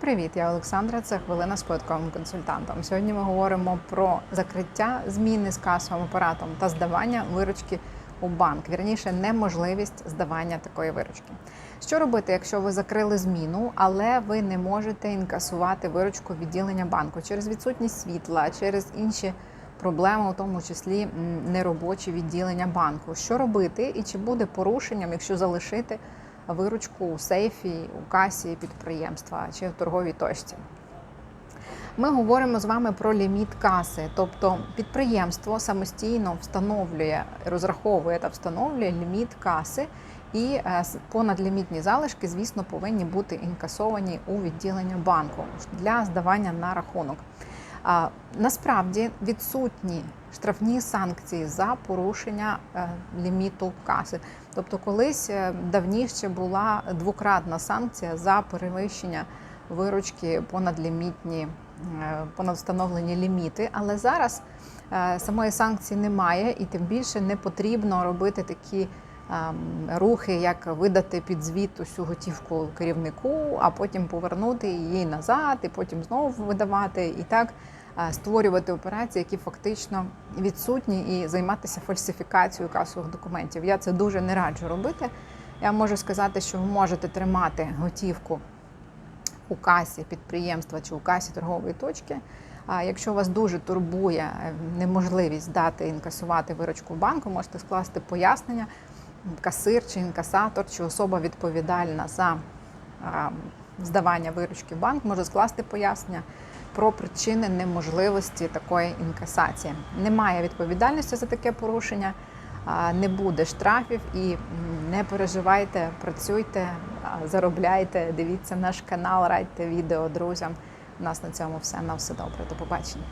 Привіт, я Олександра. Це хвилина з податковим консультантом. Сьогодні ми говоримо про закриття зміни з касовим апаратом та здавання виручки у банк. Вірніше, неможливість здавання такої виручки. Що робити, якщо ви закрили зміну, але ви не можете інкасувати виручку відділення банку через відсутність світла, через інші проблеми, у тому числі неробочі відділення банку? Що робити і чи буде порушенням, якщо залишити? Виручку у сейфі, у касі підприємства чи в торговій точці. Ми говоримо з вами про ліміт каси, тобто підприємство самостійно встановлює, розраховує та встановлює ліміт каси, і е, понадлімітні залишки, звісно, повинні бути інкасовані у відділення банку для здавання на рахунок. Насправді відсутні штрафні санкції за порушення е, ліміту каси. Тобто, колись е, давніше була двократна санкція за перевищення виручки понадлімітні, е, понадвстановлені ліміти. Але зараз самої санкції немає, і тим більше не потрібно робити такі ем, рухи, як видати під звіт усю готівку керівнику, а потім повернути її назад, і потім знову видавати. І так створювати операції, які фактично відсутні, і займатися фальсифікацією касових документів. Я це дуже не раджу робити. Я можу сказати, що ви можете тримати готівку у касі підприємства чи у касі торгової точки. А якщо вас дуже турбує е, неможливість дати інкасувати виручку в банку, можете скласти пояснення. Касир чи інкасатор, чи особа відповідальна за здавання виручки в банк, може скласти пояснення про причини неможливості такої інкасації. Немає відповідальності за таке порушення, не буде штрафів і не переживайте, працюйте, заробляйте, дивіться наш канал, радьте відео друзям. У нас на цьому все. На все добре. До побачення.